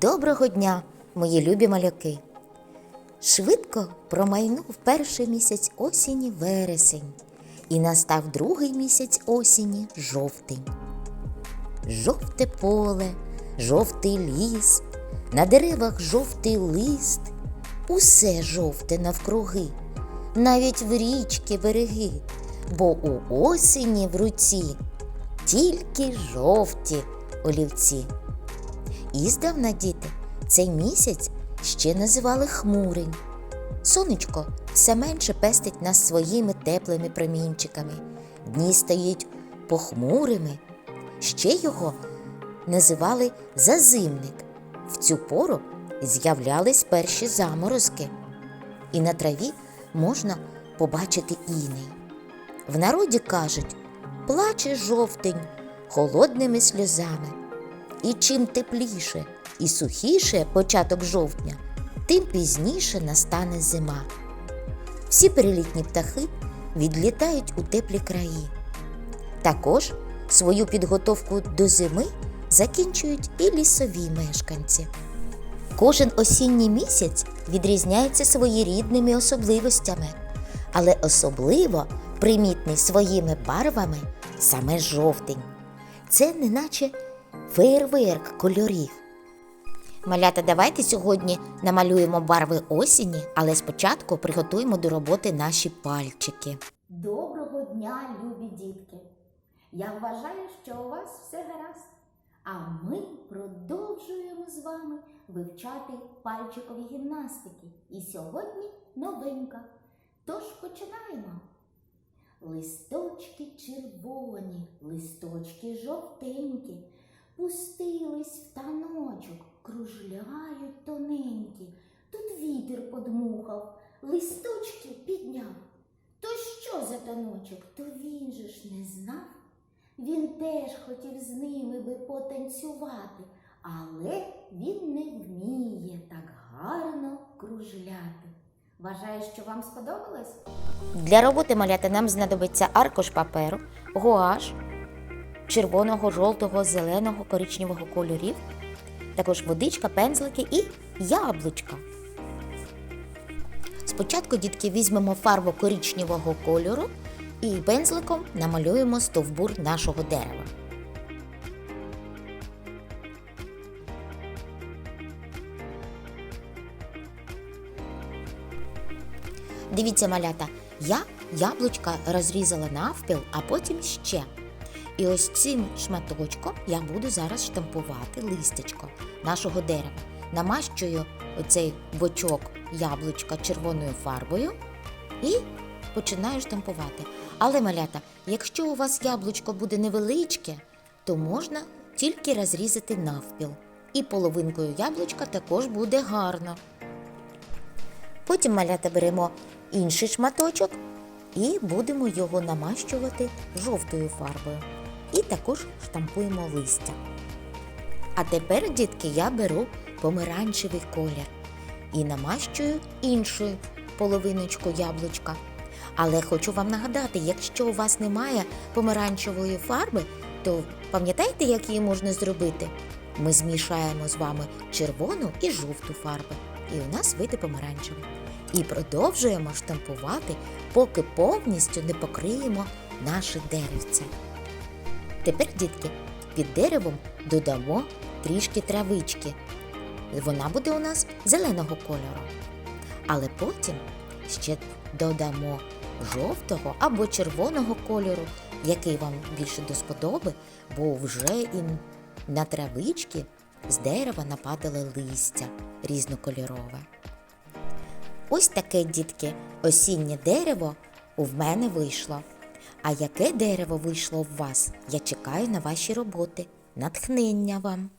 Доброго дня, мої любі малюки! Швидко промайнув перший місяць осені вересень, і настав другий місяць осені жовтень. Жовте поле, жовтий ліс, на деревах жовтий лист, усе жовте навкруги, навіть в річки береги, бо у осені в руці тільки жовті олівці. Іздавна діти цей місяць ще називали хмурень. Сонечко все менше пестить нас своїми теплими промінчиками. Дні стають похмурими. Ще його називали зазимник. В цю пору з'являлись перші заморозки, і на траві можна побачити іней. В народі кажуть, плаче жовтень холодними сльозами. І чим тепліше і сухіше початок жовтня, тим пізніше настане зима. Всі перелітні птахи відлітають у теплі краї. Також свою підготовку до зими закінчують і лісові мешканці. Кожен осінній місяць відрізняється своєрідними особливостями, але особливо примітний своїми барвами саме жовтень. Це неначе феєрверк кольорів. Малята, давайте сьогодні намалюємо барви осені, але спочатку приготуємо до роботи наші пальчики. Доброго дня, любі дітки! Я вважаю, що у вас все гаразд. А ми продовжуємо з вами вивчати пальчикові гімнастики. І сьогодні новинка. Тож починаємо. Листочки червоні, листочки жовтенькі, пустились в таночок, кружляють тоненькі. Тут вітер подмухав, листочки підняв. То що за таночок? То він же ж не знав. Він теж хотів з ними би потанцювати, але він не вміє так гарно кружляти. Вважаю, що вам сподобалось? Для роботи малята нам знадобиться аркуш паперу, гуаш червоного, жовтого, зеленого, коричневого кольорів, також водичка, пензлики і яблучка. Спочатку, дітки, візьмемо фарбу коричневого кольору і пензликом намалюємо стовбур нашого дерева. Дивіться, малята, я яблучка розрізала навпіл, а потім ще. І ось цим шматочком я буду зараз штампувати листячко нашого дерева. Намащую оцей бочок яблучка червоною фарбою і починаю штампувати. Але, малята, якщо у вас яблучко буде невеличке, то можна тільки розрізати навпіл. І половинкою яблучка також буде гарно. Потім малята беремо інший шматочок і будемо його намащувати жовтою фарбою. І також штампуємо листя. А тепер, дітки, я беру помаранчевий колір і намащую іншу половиночку яблучка. Але хочу вам нагадати, якщо у вас немає помаранчевої фарби, то пам'ятаєте, як її можна зробити? Ми змішаємо з вами червону і жовту фарби, і у нас вийде помаранчевий. І продовжуємо штампувати, поки повністю не покриємо наше деревце. Тепер, дітки, під деревом додамо трішки травички. Вона буде у нас зеленого кольору. Але потім ще додамо жовтого або червоного кольору, який вам більше до сподоби, бо вже і на травички з дерева нападали листя різнокольорове. Ось таке, дітки, осіннє дерево у мене вийшло. А яке дерево вийшло в вас? Я чекаю на ваші роботи. Натхнення вам!